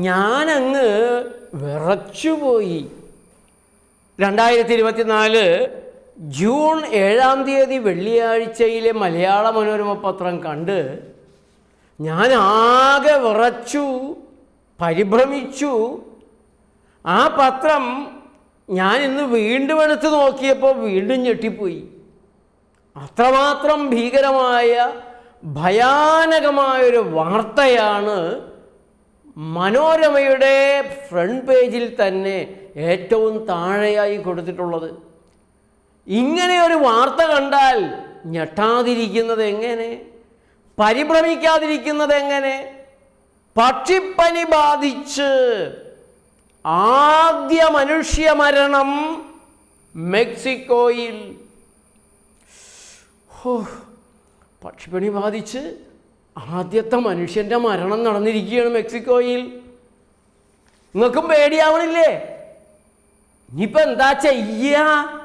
ഞാനങ്ങ് വിറച്ചുപോയി. രണ്ടായിരത്തി ഇരുപത്തിനാല് ജൂൺ ഏഴാം തീയതി വെള്ളിയാഴ്ചയിലെ മലയാള മനോരമ പത്രം കണ്ട് ഞാൻ ആകെ വിറച്ചു പരിഭ്രമിച്ചു. ആ പത്രം ഞാൻ ഇന്ന് വീണ്ടും എടുത്ത് നോക്കിയപ്പോൾ വീണ്ടും ഞെട്ടിപ്പോയി. അത്രമാത്രം ഭീകരമായ ഭയാനകമായൊരു വാർത്തയാണ് മനോരമയുടെ ഫ്രണ്ട് പേജിൽ തന്നെ ഏറ്റവും താഴെയായി കൊടുത്തിട്ടുള്ളത്. ഇങ്ങനെ ഒരു വാർത്ത കണ്ടാൽ ഞെട്ടാതിരിക്കുന്നത് എങ്ങനെ? പരിഭ്രമിക്കാതിരിക്കുന്നത് എങ്ങനെ? പക്ഷിപ്പനി ബാധിച്ച് ആദ്യ മനുഷ്യ മരണം മെക്സിക്കോയിൽ. പക്ഷിപ്പനി ബാധിച്ച് ആദ്യത്തെ മനുഷ്യന്റെ മരണം നടന്നിരിക്കുകയാണ് മെക്സിക്കോയിൽ. നിങ്ങൾക്കും പേടിയാവണില്ലേ? ഇനിയിപ്പോൾ എന്താ ചെയ്യുക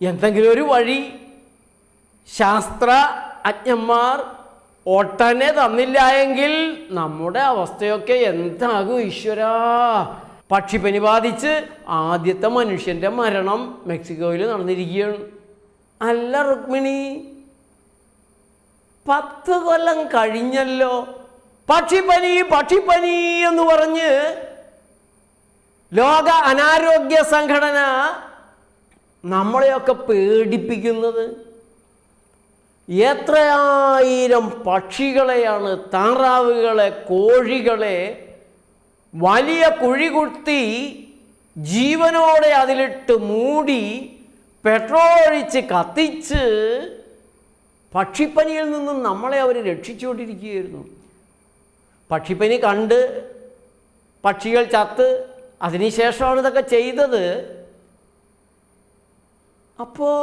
എന്തെങ്കിലും ഒരു വഴി. ശാസ്ത്ര അജ്ഞന്മാർ ഒട്ടനെ തന്നില്ല എങ്കിൽ നമ്മുടെ അവസ്ഥയൊക്കെ എന്താകും ഈശ്വരാ? പക്ഷിപ്പനി ബാധിച്ച് ആദ്യത്തെ മനുഷ്യന്റെ മരണം മെക്സിക്കോയിൽ നടന്നിരിക്കുകയാണ്. അല്ല റുക്മിണി പത്ത് കൊല്ലം കഴിഞ്ഞല്ലോ. പക്ഷിപ്പനി പക്ഷിപ്പനി എന്ന് പറഞ്ഞ് ലോക അനാരോഗ്യ സംഘടന നമ്മളെയൊക്കെ പേടിപ്പിക്കുന്നത് എത്രയായിരം പക്ഷികളെയാണ് താറാവുകളെ കോഴികളെ വലിയ കുഴി കുത്തി ജീവനോടെ അതിലിട്ട് മൂടി പെട്രോൾ ഒഴിച്ച് കത്തിച്ച് പക്ഷിപ്പനിയിൽ നിന്നും നമ്മളെ അവർ രക്ഷിച്ചുകൊണ്ടിരിക്കുകയായിരുന്നു. പക്ഷിപ്പനി കണ്ട് പക്ഷികൾ ചത്ത് അതിനുശേഷമാണ് ഇതൊക്കെ ചെയ്തത്. അപ്പോൾ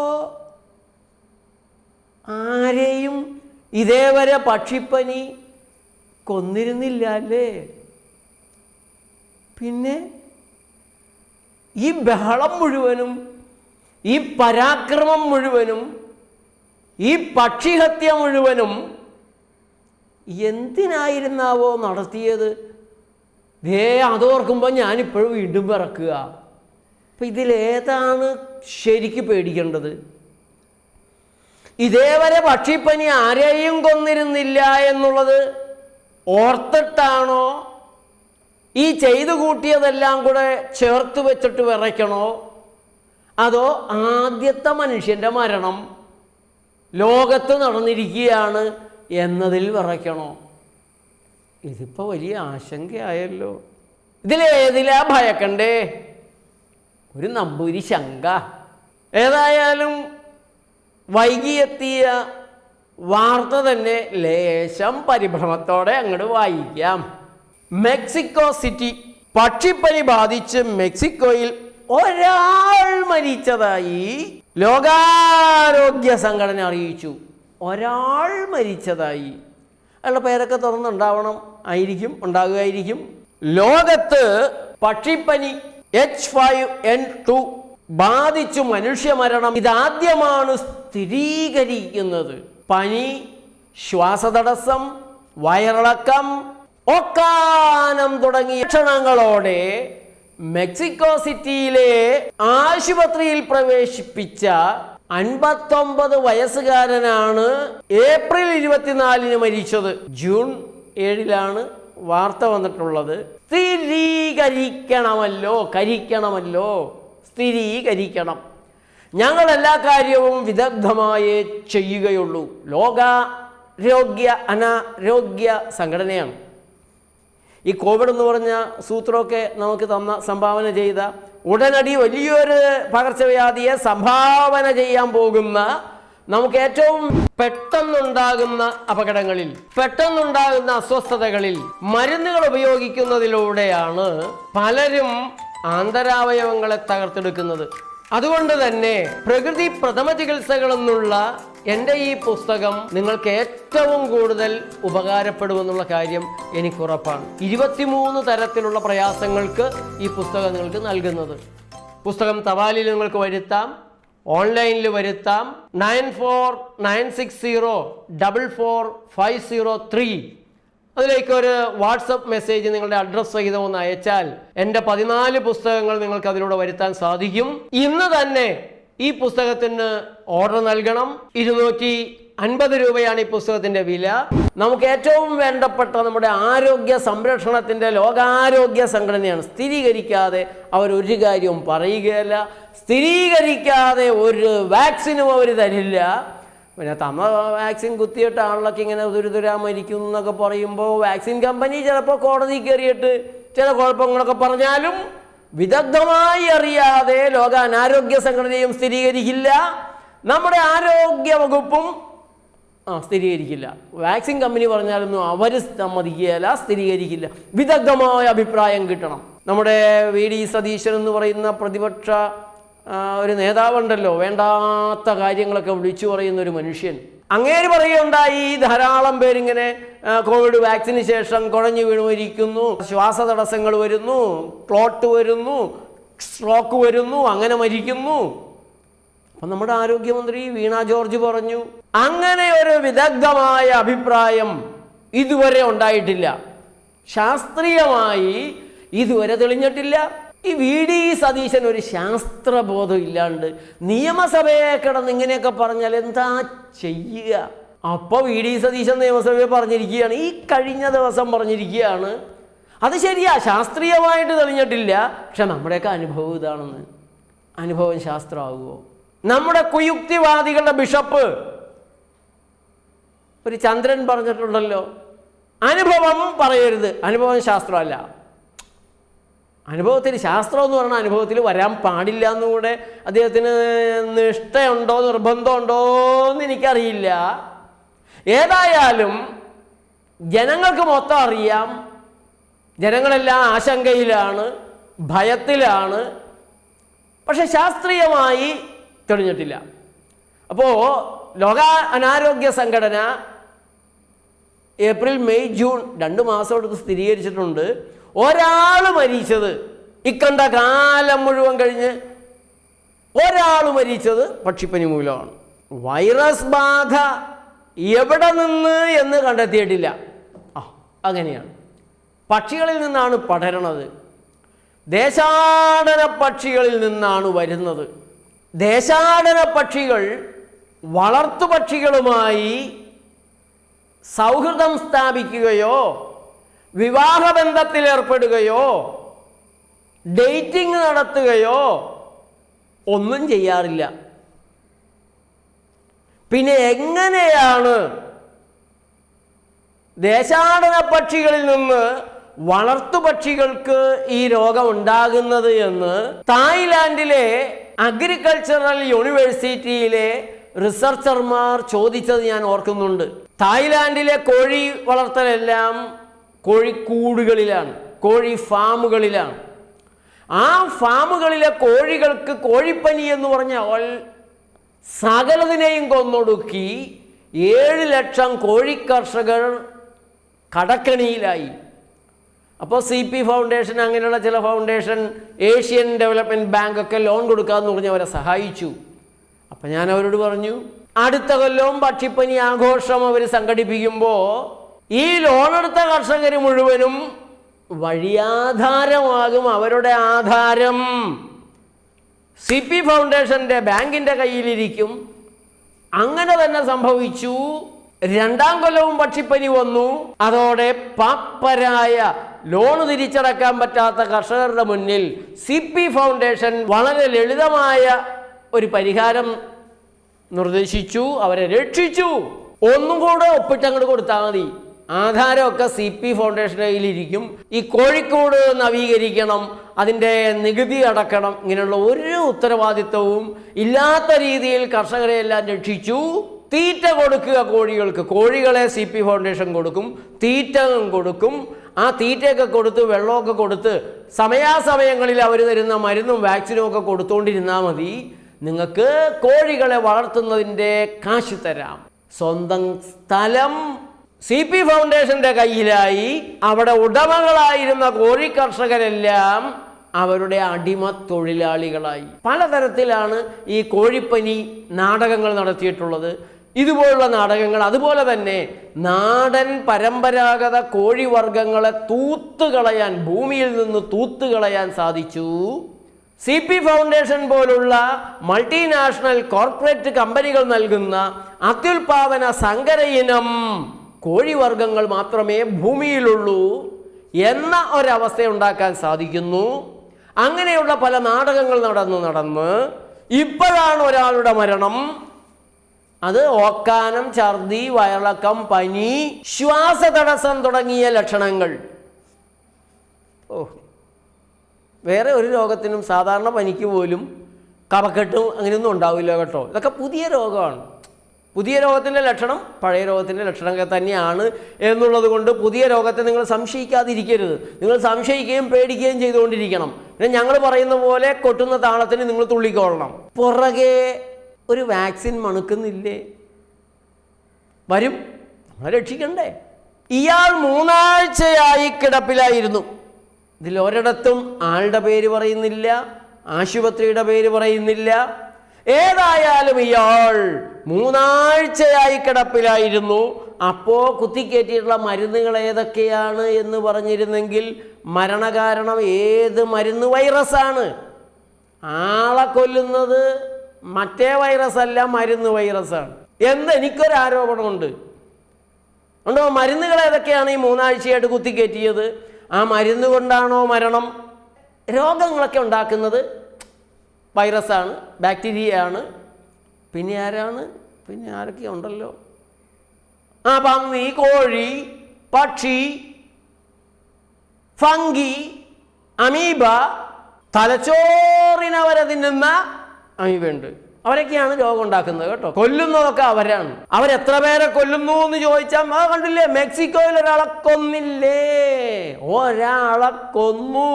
ആരെയും ഇതേവരെ പക്ഷിപ്പനി കൊന്നിരുന്നില്ല അല്ലേ? പിന്നെ ഈ ബഹളം മുഴുവനും ഈ പരാക്രമം മുഴുവനും ഈ പക്ഷിഹത്യ മുഴുവനും എന്തിനായിരുന്നാവോ നടത്തിയത്? ദേ അതോർക്കുമ്പോൾ ഞാനിപ്പോഴും വീണ്ടും പിറക്കുക അപ്പം ഇതിലേതാണ് ശരിക്ക് പേടിക്കേണ്ടത്? ഇതേവരെ പക്ഷിപ്പനി ആരെയും കൊന്നിരുന്നില്ല എന്നുള്ളത് ഓർത്തിട്ടാണോ? ഈ ചെയ്തു കൂട്ടിയതെല്ലാം കൂടെ ചേർത്ത് വെച്ചിട്ട് വിറയ്ക്കണോ? അതോ ആദ്യത്തെ മനുഷ്യന്റെ മരണം? ലോകത്ത് നടന്നിരിക്കുകയാണ് എന്നതിൽ വിറയ്ക്കണോ? ഇതിപ്പോൾ വലിയ ആശങ്കയായല്ലോ. ഇതിലേതിലാ ഭയക്കണ്ടേ? ഒരു നമ്പൂരി ശങ്ക. ഏതായാലും വൈകിയെത്തിയ വാർത്ത തന്നെ ലേശം പരിഭ്രമത്തോടെ അങ്ങോട്ട് വായിക്കാം. മെക്സിക്കോ സിറ്റി പക്ഷിപ്പനി ബാധിച്ച് മെക്സിക്കോയിൽ ഒരാൾ മരിച്ചതായി ലോകാരോഗ്യ സംഘടന അറിയിച്ചു. ഒരാൾ മരിച്ചതായി. അയാളുടെ പേരൊക്കെ തുറന്നുണ്ടാവണം. ആയിരിക്കും ഉണ്ടാകുമായിരിക്കും ലോകത്ത് പക്ഷിപ്പനി എച്ച് ഫൈവ് എൻ ടു ബാധിച്ചു മനുഷ്യമരണം ഇതാദ്യമാണ് സ്ഥിരീകരിക്കുന്നത്. പനി ശ്വാസതടസ്സം വയറിളക്കം ഒക്കാനം തുടങ്ങിയ ലക്ഷണങ്ങളോടെ മെക്സിക്കോ സിറ്റിയിലെ ആശുപത്രിയിൽ പ്രവേശിപ്പിച്ച അൻപത്തൊമ്പത് വയസ്സുകാരനാണ് ഏപ്രിൽ ഇരുപത്തിനാലിന് മരിച്ചത്. ജൂൺ ഏഴിലാണ് വാർത്ത വന്നിട്ടുള്ളത്. സ്ഥിരീകരിക്കണമല്ലോ കരിക്കണമല്ലോ സ്ഥിരീകരിക്കണം. ഞങ്ങൾ എല്ലാ കാര്യവും വിദഗ്ധമായേ ചെയ്യുകയുള്ളൂ. ലോകാരോഗ്യ അനാരോഗ്യ സംഘടനയാണ്. ഈ കോവിഡ് എന്ന് പറഞ്ഞ സൂത്രമൊക്കെ നമുക്ക് തന്ന സംഭാവന ചെയ്ത ഉടനടി വലിയൊരു പകർച്ചവ്യാധിയെ സംഭാവന ചെയ്യാൻ പോകുന്ന നമുക്ക് ഏറ്റവും പെട്ടെന്നുണ്ടാകുന്ന അപകടങ്ങളിൽ പെട്ടെന്നുണ്ടാകുന്ന അസ്വസ്ഥതകളിൽ മരുന്നുകൾ ഉപയോഗിക്കുന്നതിലൂടെയാണ് പലരും ആന്തരാവയവങ്ങളെ തകർത്തെടുക്കുന്നത്. അതുകൊണ്ട് തന്നെ പ്രകൃതി പ്രഥമ ചികിത്സകൾ എന്നുള്ള എന്റെ ഈ പുസ്തകം നിങ്ങൾക്ക് ഏറ്റവും കൂടുതൽ ഉപകാരപ്പെടുമെന്നുള്ള കാര്യം എനിക്കുറപ്പാണ് ഇരുപത്തിമൂന്ന് തരത്തിലുള്ള പ്രയാസങ്ങൾക്ക് ഈ പുസ്തകം നിങ്ങൾക്ക് നൽകുന്നത്. പുസ്തകം തപാലിൽ നിങ്ങൾക്ക് വരുത്താം ഓൺലൈനിൽ വരുത്താം nine four nine six zero double four five zero three അതിലേക്ക് ഒരു വാട്സപ്പ് മെസ്സേജ് നിങ്ങളുടെ അഡ്രസ് സഹിതം ഒന്ന് അയച്ചാൽ എന്റെ പതിനാല് പുസ്തകങ്ങൾ നിങ്ങൾക്ക് അതിലൂടെ വരുത്താൻ സാധിക്കും. ഇന്ന് തന്നെ ഈ പുസ്തകത്തിന് ഓർഡർ നൽകണം. ഇരുന്നൂറ്റി അൻപത് രൂപയാണ് ഈ പുസ്തകത്തിന്റെ വില. നമുക്ക് ഏറ്റവും വേണ്ടപ്പെട്ട നമ്മുടെ ആരോഗ്യ സംരക്ഷണത്തിന്റെ ലോകാരോഗ്യ സംഘടനയാണ്. സ്ഥിരീകരിക്കാതെ അവർ ഒരു കാര്യവും പറയുകയല്ല. സ്ഥിരീകരിക്കാതെ ഒരു വാക്സിനും അവർ തരില്ല. പിന്നെ തമ്മ വാക്സിൻ കുത്തിയിട്ട് ആളിലൊക്കെ ഇങ്ങനെ ദുരിതരാ മരിക്കും എന്നൊക്കെ പറയുമ്പോൾ വാക്സിൻ കമ്പനി ചിലപ്പോൾ കോടതി കയറിയിട്ട് ചില കുഴപ്പങ്ങളൊക്കെ പറഞ്ഞാലും വിദഗ്ധമായി അറിയാതെ ലോക അനാരോഗ്യ സംഘടനയും സ്ഥിരീകരിക്കില്ല. നമ്മുടെ ആരോഗ്യ വകുപ്പും ആ സ്ഥിരീകരിക്കില്ല. വാക്സിൻ കമ്പനി പറഞ്ഞാലൊന്നും അവർ സമ്മതിക്കുകയില്ല സ്ഥിരീകരിക്കില്ല. വിദഗ്ധമായ അഭിപ്രായം കിട്ടണം. നമ്മുടെ വി ഡി സതീശൻ എന്ന് പറയുന്ന പ്രതിപക്ഷ ഒരു നേതാവുണ്ടല്ലോ വേണ്ടാത്ത കാര്യങ്ങളൊക്കെ വിളിച്ചു പറയുന്ന ഒരു മനുഷ്യൻ. അങ്ങേര് പറയുകയുണ്ടായി ധാരാളം പേരിങ്ങനെ കോവിഡ് വാക്സിന് ശേഷം കുഴഞ്ഞു വീണുമിരിക്കുന്നു ശ്വാസ തടസ്സങ്ങൾ വരുന്നു ക്ലോട്ട് വരുന്നു സ്ട്രോക്ക് വരുന്നു അങ്ങനെ മരിക്കുന്നു. അപ്പം നമ്മുടെ ആരോഗ്യമന്ത്രി വീണ ജോർജ് പറഞ്ഞു അങ്ങനെ ഒരു വിദഗ്ധമായ അഭിപ്രായം ഇതുവരെ ഉണ്ടായിട്ടില്ല. ശാസ്ത്രീയമായി ഇതുവരെ തെളിഞ്ഞിട്ടില്ല. ഈ വി ഡി സതീശൻ ഒരു ശാസ്ത്രബോധം ഇല്ലാണ്ട് നിയമസഭയെ കിടന്ന് ഇങ്ങനെയൊക്കെ പറഞ്ഞാൽ എന്താ ചെയ്യുക? അപ്പോൾ വി ഡി സതീശൻ നിയമസഭയെ പറഞ്ഞിരിക്കുകയാണ്. ഈ കഴിഞ്ഞ ദിവസം പറഞ്ഞിരിക്കുകയാണ്. അത് ശരിയാ ശാസ്ത്രീയമായിട്ട് തെളിഞ്ഞിട്ടില്ല. പക്ഷെ നമ്മുടെയൊക്കെ അനുഭവം ഇതാണെന്ന്. അനുഭവം ശാസ്ത്രമാകുമോ? നമ്മുടെ കുയുക്തിവാദികളുടെ ബിഷപ്പ് ഒരു ചന്ദ്രൻ പറഞ്ഞിട്ടുണ്ടല്ലോ. അനുഭവം പറയരുത്. അനുഭവം ശാസ്ത്രമല്ല. അനുഭവത്തിൽ ശാസ്ത്രം എന്ന് പറഞ്ഞ അനുഭവത്തിൽ വരാൻ പാടില്ല എന്നുകൂടെ അദ്ദേഹത്തിന് നിഷ്ഠയുണ്ടോ നിർബന്ധമുണ്ടോ എന്ന് എനിക്കറിയില്ല. ഏതായാലും ജനങ്ങൾക്ക് മൊത്തം അറിയാം. ജനങ്ങളെല്ലാം ആശങ്കയിലാണ് ഭയത്തിലാണ്. പക്ഷെ ശാസ്ത്രീയമായി തെളിഞ്ഞിട്ടില്ല. അപ്പോൾ ലോക അനാരോഗ്യ സംഘടന ഏപ്രിൽ മെയ് ജൂൺ രണ്ട് മാസം എടുത്ത് സ്ഥിരീകരിച്ചിട്ടുണ്ട്. ഒരാൾ മരിച്ചത് ഇക്കണ്ട കാലം മുഴുവൻ കഴിഞ്ഞ് ഒരാൾ മരിച്ചത് പക്ഷിപ്പനി മൂലമാണ്. വൈറസ് ബാധ എവിടെ നിന്ന് എന്ന് കണ്ടെത്തിയിട്ടില്ല. ആ അങ്ങനെയാണ്. പക്ഷികളിൽ നിന്നാണ് പടരണത്. ദേശാടന പക്ഷികളിൽ നിന്നാണ് വരുന്നത്. ദേശാടന പക്ഷികൾ വളർത്തു പക്ഷികളുമായി സൗഹൃദം സ്ഥാപിക്കുകയോ വിവാഹബന്ധത്തിൽ ഏർപ്പെടുകയോ ഡേറ്റിംഗ് നടത്തുകയോ ഒന്നും ചെയ്യാറില്ല. പിന്നെ എങ്ങനെയാണ് ദേശാടന പക്ഷികളിൽ നിന്ന് വളർത്തു പക്ഷികൾക്ക് ഈ രോഗം ഉണ്ടാകുന്നത് എന്ന് തായ്ലാൻഡിലെ അഗ്രികൾച്ചറൽ യൂണിവേഴ്സിറ്റിയിലെ റിസർച്ചർമാർ ചോദിച്ചത് ഞാൻ ഓർക്കുന്നുണ്ട്. തായ്ലാൻഡിലെ കോഴി വളർത്തലെല്ലാം കോഴിക്കൂടുകളിലാണ് കോഴി ഫാമുകളിലാണ് ആ ഫാമുകളിലെ കോഴികൾക്ക് കോഴിപ്പനി എന്ന് പറഞ്ഞാൽ സകലതിനെയും കൊന്നൊടുക്കി ഏഴ് ലക്ഷം കോഴി കർഷകർ കടക്കണിയിലായി. അപ്പോൾ സി പി ഫൗണ്ടേഷൻ അങ്ങനെയുള്ള ചില ഫൗണ്ടേഷൻ ഏഷ്യൻ ഡെവലപ്മെന്റ് ബാങ്ക് ഒക്കെ ലോൺ കൊടുക്കാമെന്ന് പറഞ്ഞ് അവരെ സഹായിച്ചു. അപ്പം ഞാൻ അവരോട് പറഞ്ഞു അടുത്ത കൊല്ലവും പക്ഷിപ്പനി ആഘോഷം അവർ സംഘടിപ്പിക്കുമ്പോൾ ഈ ലോണെടുത്ത കർഷകർ മുഴുവനും വഴിയാധാരമാകും അവരുടെ ആധാരം. സി പി ഫൗണ്ടേഷന്റെ ബാങ്കിന്റെ കയ്യിലിരിക്കും. അങ്ങനെ തന്നെ സംഭവിച്ചു. രണ്ടാം കൊല്ലവും പക്ഷിപ്പനി വന്നു. അതോടെ പാപ്പരായ ലോൺ തിരിച്ചടക്കാൻ പറ്റാത്ത കർഷകരുടെ മുന്നിൽ സി പി ഫൗണ്ടേഷൻ വളരെ ലളിതമായ ഒരു പരിഹാരം നിർദ്ദേശിച്ചു. അവരെ രക്ഷിച്ചു. ഒന്നും കൂടെ ഒപ്പിട്ടങ്ങോട്ട് കൊടുത്താൽ മതി. ആധാരമൊക്കെ സി പി ഫൗണ്ടേഷന്റെ കയ്യിലിരിക്കും ഈ കോഴിക്കോട് നവീകരിക്കണം അതിന്റെ നികുതി അടക്കണം ഇങ്ങനെയുള്ള ഒരു ഉത്തരവാദിത്വവും ഇല്ലാത്ത രീതിയിൽ കർഷകരെ എല്ലാം രക്ഷിച്ചു. തീറ്റ കൊടുക്കുക കോഴികൾക്ക്. കോഴികളെ സി പി ഫൗണ്ടേഷൻ കൊടുക്കും തീറ്റ കൊടുക്കും. ആ തീറ്റയൊക്കെ കൊടുത്ത് വെള്ളമൊക്കെ കൊടുത്ത് സമയാസമയങ്ങളിൽ അവർ തരുന്ന മരുന്നും വാക്സിനും ഒക്കെ കൊടുത്തുകൊണ്ടിരുന്നാൽ മതി. നിങ്ങൾക്ക് കോഴികളെ വളർത്തുന്നതിന്റെ കാശ് തരാം. സ്വന്തം സ്ഥലം സി പി ഫൗണ്ടേഷന്റെ കയ്യിലായി അവിടെ ഉടമകളായിരുന്ന കോഴി കർഷകരെല്ലാം അവരുടെ അടിമ തൊഴിലാളികളായി. പലതരത്തിലാണ് ഈ കോഴിപ്പനി നാടകങ്ങൾ നടത്തിയിട്ടുള്ളത്. ഇതുപോലുള്ള നാടകങ്ങൾ അതുപോലെ തന്നെ നാടൻ പരമ്പരാഗത കോഴിവർഗങ്ങളെ തൂത്തുകളയാൻ ഭൂമിയിൽ നിന്ന് തൂത്തുകളയാൻ സാധിച്ചു. സി പി ഫൗണ്ടേഷൻ പോലുള്ള മൾട്ടിനാഷണൽ കോർപ്പറേറ്റ് കമ്പനികൾ നൽകുന്ന അത്യുൽപാദന സങ്കര ഇനം കോഴിവർഗങ്ങൾ മാത്രമേ ഭൂമിയിലുള്ളൂ എന്ന ഒരവസ്ഥ ഉണ്ടാക്കാൻ സാധിക്കുന്നു. അങ്ങനെയുള്ള പല നാടകങ്ങൾ നടന്ന് നടന്ന് ഇപ്പോഴാണ് ഒരാളുടെ മരണം. അത് ഓക്കാനം ഛർദി വയറിളക്കം പനി ശ്വാസതടസ്സം തുടങ്ങിയ ലക്ഷണങ്ങൾ. ഓ വേറെ ഒരു രോഗത്തിനും സാധാരണ പനിക്ക് പോലും കഫക്കെട്ടും അങ്ങനെയൊന്നും ഉണ്ടാവില്ല കേട്ടോ. ഇതൊക്കെ പുതിയ രോഗമാണ്. പുതിയ രോഗത്തിന്റെ ലക്ഷണം പഴയ രോഗത്തിന്റെ ലക്ഷണമൊക്കെ തന്നെയാണ് എന്നുള്ളത് കൊണ്ട് പുതിയ രോഗത്തെ നിങ്ങൾ സംശയിക്കാതിരിക്കരുത്. നിങ്ങൾ സംശയിക്കുകയും പേടിക്കുകയും ചെയ്തുകൊണ്ടിരിക്കണം. പിന്നെ ഞങ്ങൾ പറയുന്ന പോലെ കൊട്ടുന്ന താളത്തിന് നിങ്ങൾ തുള്ളിക്കൊള്ളണം പുറകെ ഒരു വാക്സിൻ മണുക്കുന്നില്ലേ? വരും. നമ്മളെ രക്ഷിക്കണ്ടേ? ഇയാൾ മൂന്നാഴ്ചയായി കിടപ്പിലായിരുന്നു. ഇതിൽ ഒരിടത്തും ആളുടെ പേര് പറയുന്നില്ല ആശുപത്രിയുടെ പേര് പറയുന്നില്ല. ഏതായാലും ഇയാൾ മൂന്നാഴ്ചയായി കിടപ്പിലായിരുന്നു. അപ്പോ കുത്തിക്കയറ്റിയിട്ടുള്ള മരുന്നുകൾ ഏതൊക്കെയാണ് എന്ന് പറഞ്ഞിരുന്നെങ്കിൽ മരണകാരണം ഏത് മരുന്ന് വൈറസാണ്? ആളെ കൊല്ലുന്നത് മറ്റേ വൈറസ് അല്ല മരുന്ന് വൈറസാണ്. എന്ന് എനിക്കൊരു ആരോപണമുണ്ട്. ഉണ്ടോ? മരുന്നുകൾ ഏതൊക്കെയാണ് ഈ മൂന്നാഴ്ചയായിട്ട് കുത്തിക്കയറ്റിയത് ആ മരുന്ന് കൊണ്ടാണോ മരണം? രോഗങ്ങളൊക്കെ ഉണ്ടാക്കുന്നത് വൈറസാണ് ബാക്ടീരിയയാണ് പിന്നെ ആരാണ്? പിന്നെ ആരൊക്കെ ഉണ്ടല്ലോ? ആ പന്നി കോഴി പക്ഷി ഫംഗി അമീബ തലച്ചോറിനവരെ തിന്നുന്ന അമീബയുണ്ട്. അവരൊക്കെയാണ് രോഗം ഉണ്ടാക്കുന്നത് കേട്ടോ. കൊല്ലുന്നതൊക്കെ അവരാണ്. അവരെത്ര പേരെ കൊല്ലുന്നു എന്ന് ചോദിച്ചാൽ ആ കണ്ടില്ലേ? മെക്സിക്കോയിൽ ഒരാളെ കൊന്നില്ലേ? ഒരാളെ കൊന്നു.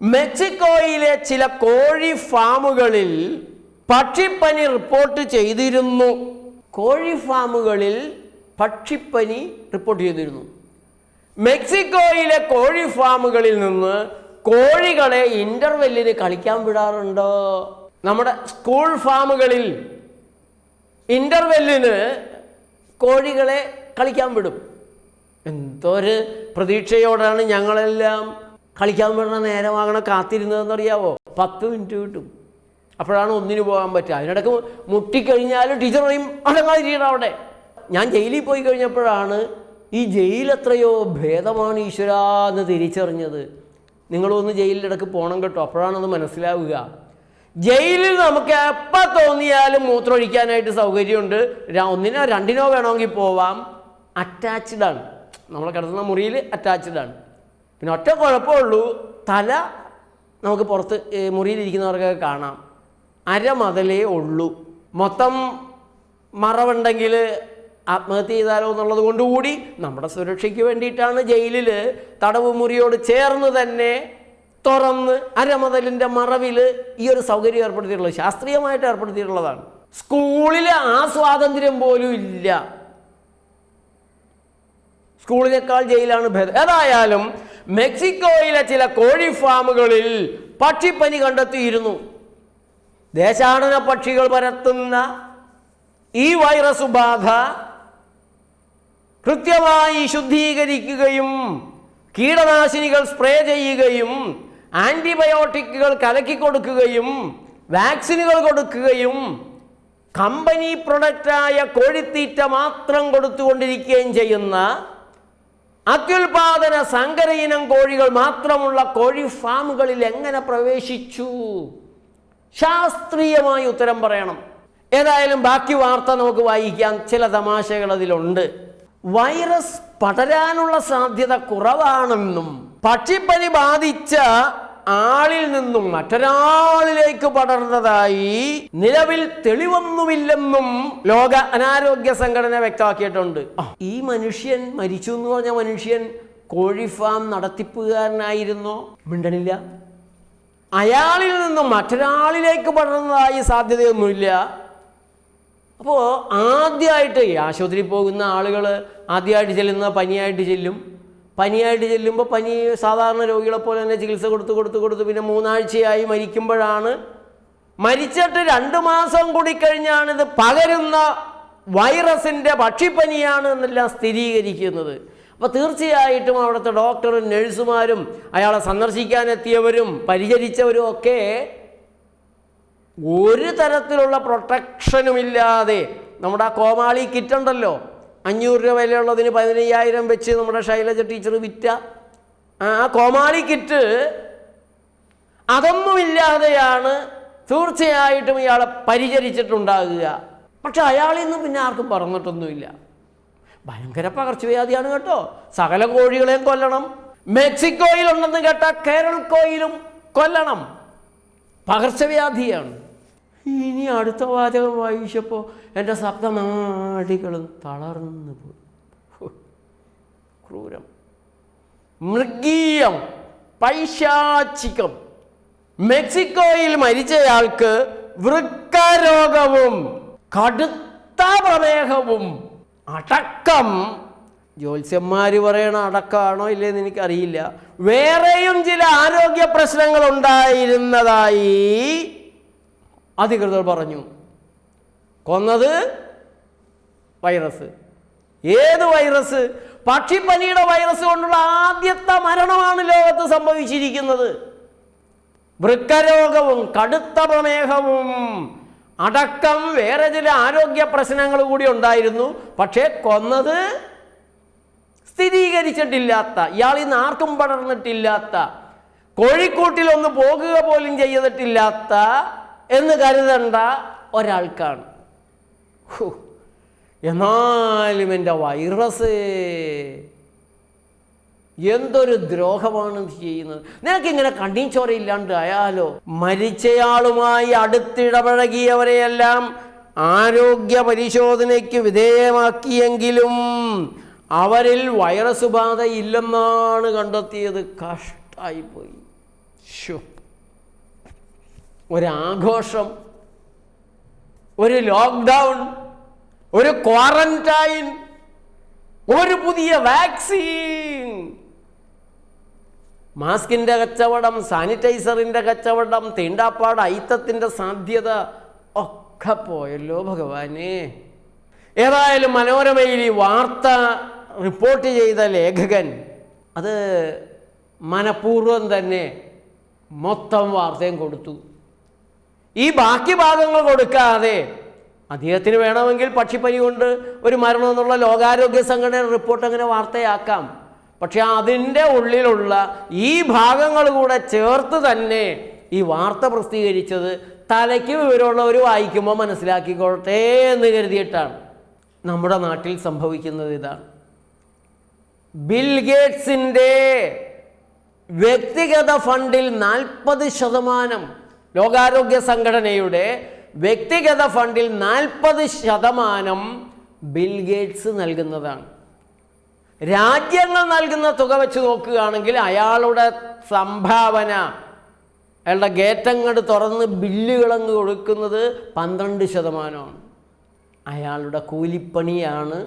മെക്സിക്കോയിലെ ചില കോഴി ഫാമുകളിൽ പക്ഷിപ്പനി റിപ്പോർട്ട് ചെയ്തിരുന്നു. കോഴി ഫാമുകളിൽ പക്ഷിപ്പനി റിപ്പോർട്ട് ചെയ്തിരുന്നു. മെക്സിക്കോയിലെ കോഴി ഫാമുകളിൽ നിന്ന് കോഴികളെ ഇന്റർവെല്ലിന് കളിക്കാൻ വിടാറുണ്ടോ? നമ്മുടെ സ്കൂൾ ഫാമുകളിൽ ഇന്റർവെല്ലിന് കോഴികളെ കളിക്കാൻ വിടും. എന്തൊരു പ്രതീക്ഷയോടാണ് ഞങ്ങളെല്ലാം കളിക്കാൻ വിടുന്ന കാത്തിരുന്നതെന്ന് കാത്തിരുന്നതെന്നറിയാവോ? പത്ത് മിനിറ്റ് കിട്ടും. അപ്പോഴാണ് ഒന്നിനു പോകാൻ പറ്റുക. അതിനിടയ്ക്ക് മുട്ടിക്കഴിഞ്ഞാൽ ടീച്ചർ പറയും അടങ്ങാതിരിക്കണം അവിടെ. ഞാൻ ജയിലിൽ പോയി കഴിഞ്ഞപ്പോഴാണ് ഈ ജയിൽ എത്രയോ ഭേദമാണ് ഈശ്വര എന്ന് തിരിച്ചറിഞ്ഞത്. നിങ്ങളൊന്ന് ജയിലിന്റെ ഇടയ്ക്ക് പോകണം കേട്ടോ. അപ്പോഴാണത് മനസ്സിലാവുക. ജയിലിൽ നമുക്ക് എപ്പോൾ തോന്നിയാലും മൂത്രമൊഴിക്കാനായിട്ട് സൗകര്യമുണ്ട്. ഒന്നിനോ രണ്ടിനോ വേണമെങ്കിൽ പോവാം. അറ്റാച്ച്ഡ് ആണ്. നമ്മൾ കിടത്തുന്ന മുറിയിൽ അറ്റാച്ച്ഡ് ആണ്. പിന്നെ ഒറ്റ കുഴപ്പമുള്ളൂ തല നമുക്ക് പുറത്ത് മുറിയിലിരിക്കുന്നവർക്കൊക്കെ കാണാം. അരമതലേ ഉള്ളൂ. മൊത്തം മറവുണ്ടെങ്കിൽ ആത്മഹത്യ ചെയ്താലോ എന്നുള്ളത് കൊണ്ടുകൂടി നമ്മുടെ സുരക്ഷയ്ക്ക് വേണ്ടിയിട്ടാണ് ജയിലിൽ തടവ് മുറിയോട് ചേർന്ന് തന്നെ തുറന്ന് അരമതലിന്റെ മറവിൽ ഈ ഒരു സൗകര്യം ഏർപ്പെടുത്തിയിട്ടുള്ളത്. ശാസ്ത്രീയമായിട്ട് ഏർപ്പെടുത്തിയിട്ടുള്ളതാണ്. സ്കൂളിൽ ആ സ്വാതന്ത്ര്യം പോലും ഇല്ല. സ്കൂളിനേക്കാൾ ജയിലാണ് ഭേദം. ഏതായാലും മെക്സിക്കോയിലെ ചില കോഴി ഫാമുകളിൽ പക്ഷിപ്പനി കണ്ടെത്തിയിരുന്നു. ദേശാടന പക്ഷികൾ പരത്തുന്ന ഈ വൈറസ് ബാധ കൃത്യമായി ശുദ്ധീകരിക്കുകയും കീടനാശിനികൾ സ്പ്രേ ചെയ്യുകയും ആന്റിബയോട്ടിക്കുകൾ കലക്കി കൊടുക്കുകയും വാക്സിനുകൾ കൊടുക്കുകയും കമ്പനി പ്രൊഡക്റ്റായ കോഴിത്തീറ്റ മാത്രം കൊടുത്തുകൊണ്ടിരിക്കുകയും ചെയ്യുന്ന അത്യുൽപാദന സങ്കര ഇനം കോഴികൾ മാത്രമുള്ള കോഴി ഫാമുകളിൽ എങ്ങനെ പ്രവേശിച്ചു? ശാസ്ത്രീയമായി ഉത്തരം പറയണം. ഏതായാലും ബാക്കി വാർത്ത നമുക്ക് വായിക്കാം. ചില തമാശകൾ അതിലുണ്ട്. വൈറസ് പടരാനുള്ള സാധ്യത കുറവാണെന്നും പക്ഷിപ്പനി ബാധിച്ച ആളിൽ നിന്നും മറ്റൊരാളിലേക്ക് പടർന്നതായി നിലവിൽ തെളിവൊന്നുമില്ലെന്നും ലോക അനാരോഗ്യ സംഘടന വ്യക്തമാക്കിയിട്ടുണ്ട്. ഈ മനുഷ്യൻ മരിച്ചു എന്ന് പറഞ്ഞ മനുഷ്യൻ കോഴി ഫാം നടത്തിപ്പുകാരനായിരുന്നോ? മിണ്ടനില്ല അയാളിൽ നിന്നും മറ്റൊരാളിലേക്ക് പടർന്നതായി സാധ്യതയൊന്നുമില്ല. അപ്പോൾ ആദ്യമായിട്ട് ഈ ആശുപത്രിയിൽ പോകുന്ന ആളുകൾ ആദ്യമായിട്ട് ചെല്ലുന്ന പനിയായിട്ട് ചെല്ലും. പനിയായിട്ട് ചെല്ലുമ്പോൾ പനി സാധാരണ രോഗികളെ പോലെ തന്നെ ചികിത്സ കൊടുത്ത് കൊടുത്ത് കൊടുത്ത് പിന്നെ മൂന്നാഴ്ചയായി മരിക്കുമ്പോഴാണ്. മരിച്ചിട്ട് രണ്ട് മാസം കൂടി കഴിഞ്ഞാണ് ഇത് പകരുന്ന വൈറസിന്റെ പക്ഷിപ്പനിയാണ് എന്നെല്ലാം സ്ഥിരീകരിക്കുന്നത്. അപ്പോൾ തീർച്ചയായിട്ടും അവിടുത്തെ ഡോക്ടറും നഴ്സുമാരും അയാളെ സന്ദർശിക്കാനെത്തിയവരും പരിചരിച്ചവരും ഒക്കെ ഒരു തരത്തിലുള്ള പ്രൊട്ടക്ഷനും ഇല്ലാതെ നമ്മുടെ ആ കോമാളി കിറ്റ് ഉണ്ടല്ലോ. അഞ്ഞൂറ് രൂപ വിലയുള്ളതിന് പതിനയ്യായിരം വെച്ച് നമ്മുടെ ശൈലജ ടീച്ചർ വിറ്റ ആ കോമാളി കിറ്റ് അതൊന്നുമില്ലാതെയാണ് തീർച്ചയായിട്ടും ഇയാളെ പരിചരിച്ചിട്ടുണ്ടാകുക. പക്ഷെ അയാളിൽ പിന്നെ ആർക്കും പറഞ്ഞിട്ടൊന്നുമില്ല. ഭയങ്കര പകർച്ചവ്യാധിയാണ് കേട്ടോ. സകല കോഴികളെയും കൊല്ലണം. മെക്സിക്കോയിൽ ഉണ്ടെന്ന് കേട്ട കേരൾ കോയിലും കൊല്ലണം. പകർച്ചവ്യാധിയാണ്. ഇനി അടുത്ത വാചകം വായിച്ചപ്പോൾ എന്റെ സപ്തനാടികളും തളർന്നു പോയി. ക്രൂരം. മൃഗീയം പൈശാചികം. മെക്സിക്കോയിൽ മരിച്ചയാൾക്ക് വൃക്കരോഗവും കടുത്ത പ്രമേഹവും അടക്കം. ജ്യോത്സ്യന്മാർ പറയണ അടക്കമാണോ ഇല്ലേന്ന് എനിക്കറിയില്ല. വേറെയും ചില ആരോഗ്യ പ്രശ്നങ്ങൾ ഉണ്ടായിരുന്നതായി അധികൃതർ പറഞ്ഞു. കൊന്നത് വൈറസ്. ഏത് വൈറസ്? പക്ഷിപ്പനിയുടെ വൈറസ് കൊണ്ടുള്ള ആദ്യത്തെ മരണമാണ് ലോകത്ത് സംഭവിച്ചിരിക്കുന്നത്. വൃക്കരോഗവും കടുത്ത പ്രമേഹവും അടക്കം വേറെ ചില ആരോഗ്യ പ്രശ്നങ്ങൾ കൂടി ഉണ്ടായിരുന്നു. പക്ഷേ കൊന്നത് സ്ഥിരീകരിച്ചിട്ടില്ലാത്ത ഇയാൾ ഇന്ന് ആർക്കും പടർന്നിട്ടില്ലാത്ത കോഴിക്കോട്ടിൽ ഒന്ന് പോകുക പോലും ചെയ്തിട്ടില്ലാത്ത എന്ന് കരുതണ്ട ഒരാൾക്കാണ്. എന്നാലും എന്റെ വൈറസ്. എന്തൊരു ദ്രോഹമാണ് ചെയ്യുന്നത്? നിനക്ക് ഇങ്ങനെ കണ്ണീ ചോരയില്ലാണ്ട് ആയാലോ മരിച്ചയാളുമായി അടുത്തിടപഴകിയവരെയെല്ലാം ആരോഗ്യ പരിശോധനയ്ക്ക് വിധേയമാക്കിയെങ്കിലും അവരിൽ വൈറസ് ബാധ ഇല്ലെന്നാണ് കണ്ടെത്തിയത്. കഷ്ടായിപ്പോയി. ശോ ഒരാഘോഷം ഒരു ലോക്ക്ഡൗൺ ഒരു ക്വാറന്റൈൻ ഒരു പുതിയ വാക്സിൻ മാസ്കിന്റെ കച്ചവടം സാനിറ്റൈസറിന്റെ കച്ചവടം തീണ്ടാപ്പാട് ഐത്തത്തിന്റെ സാധ്യത ഒക്കെ പോയല്ലോ ഭഗവാനെ. ഏതായാലും മനോരമയിൽ ഈ വാർത്ത റിപ്പോർട്ട് ചെയ്ത ലേഖകൻ അത് മനഃപൂർവം തന്നെ മൊത്തം വാർത്തയും കൊടുത്തു. ഈ ബാക്കി ഭാഗങ്ങൾ കൊടുക്കാതെ അദ്ദേഹത്തിന് വേണമെങ്കിൽ പക്ഷിപ്പനി കൊണ്ട് ഒരു മരണമെന്നുള്ള ലോകാരോഗ്യ സംഘടന റിപ്പോർട്ട് അങ്ങനെ വാർത്തയാക്കാം. പക്ഷെ അതിന്റെ ഉള്ളിലുള്ള ഈ ഭാഗങ്ങൾ കൂടെ ചേർത്ത് തന്നെ ഈ വാർത്ത പ്രസിദ്ധീകരിച്ചത് തലയ്ക്ക് വിവരമുള്ളവർ വായിക്കുമ്പോൾ മനസ്സിലാക്കിക്കോട്ടെ എന്ന് കരുതിയിട്ടാണ്. നമ്മുടെ നാട്ടിൽ സംഭവിക്കുന്നത് ഇതാണ്. ബിൽ ഗേറ്റ്സിന്റെ വ്യക്തിഗത ഫണ്ടിൽ നാൽപ്പത് ശതമാനം ലോകാരോഗ്യ സംഘടനയുടെ വ്യക്തിഗത ഫണ്ടിൽ നാൽപ്പത് ശതമാനം ബിൽ ഗേറ്റ്സ് നൽകുന്നതാണ്. രാജ്യങ്ങൾ നൽകുന്ന തുക വെച്ച് നോക്കുകയാണെങ്കിൽ അയാളുടെ സംഭാവന അയാളുടെ ഗേറ്റങ്ങട് തുറന്ന് ബില്ലുകളങ്ങ് കൊടുക്കുന്നത് പന്ത്രണ്ട് ശതമാനമാണ്. അയാളുടെ കൂലിപ്പണിയാണ്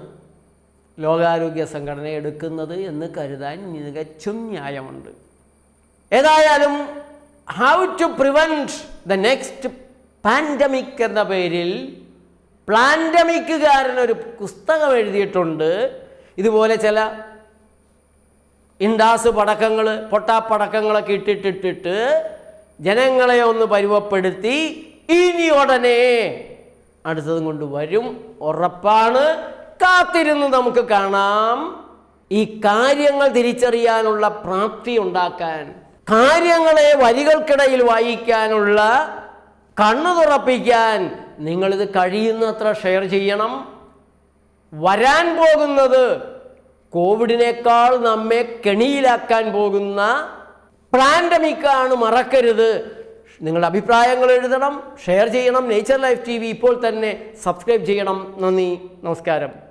ലോകാരോഗ്യ സംഘടന എടുക്കുന്നത് എന്ന് കരുതാൻ മികച്ചും ന്യായമുണ്ട്. ഏതായാലും how to prevent the next pandemic എന്ന പേരിൽ പ്ലാൻഡമിക്കുകാരൻ ഒരു പുസ്തകം എഴുതിയിട്ടുണ്ട്. ഇതുപോലെ ചില ഇൻഡാസ് പടക്കങ്ങൾ പൊട്ടാപ്പടക്കങ്ങളൊക്കെ ഇട്ടിട്ടിട്ടിട്ട് ജനങ്ങളെ ഒന്ന് പരുവപ്പെടുത്തി ഇനി ഉടനെ അടുത്തതും കൊണ്ട് വരും. ഉറപ്പാണ്. കാത്തിരുന്ന് നമുക്ക് കാണാം. ഈ കാര്യങ്ങൾ തിരിച്ചറിയാനുള്ള പ്രാപ്തി ഉണ്ടാക്കാൻ കാര്യങ്ങളെ വരികൾക്കിടയിൽ വായിക്കാനുള്ള കണ്ണു തുറപ്പിക്കാൻ നിങ്ങളിത് കഴിയുന്നത്ര ഷെയർ ചെയ്യണം. വരാൻ പോകുന്നത് കോവിഡിനേക്കാൾ നമ്മെ കെണിയിലാക്കാൻ പോകുന്ന പ്ലാൻഡമിക്കാണ് മറക്കരുത്. നിങ്ങളുടെ അഭിപ്രായങ്ങൾ എഴുതണം ഷെയർ ചെയ്യണം. നേച്ചർ ലൈഫ് ടി ഇപ്പോൾ തന്നെ സബ്സ്ക്രൈബ് ചെയ്യണം. നന്ദി നമസ്കാരം.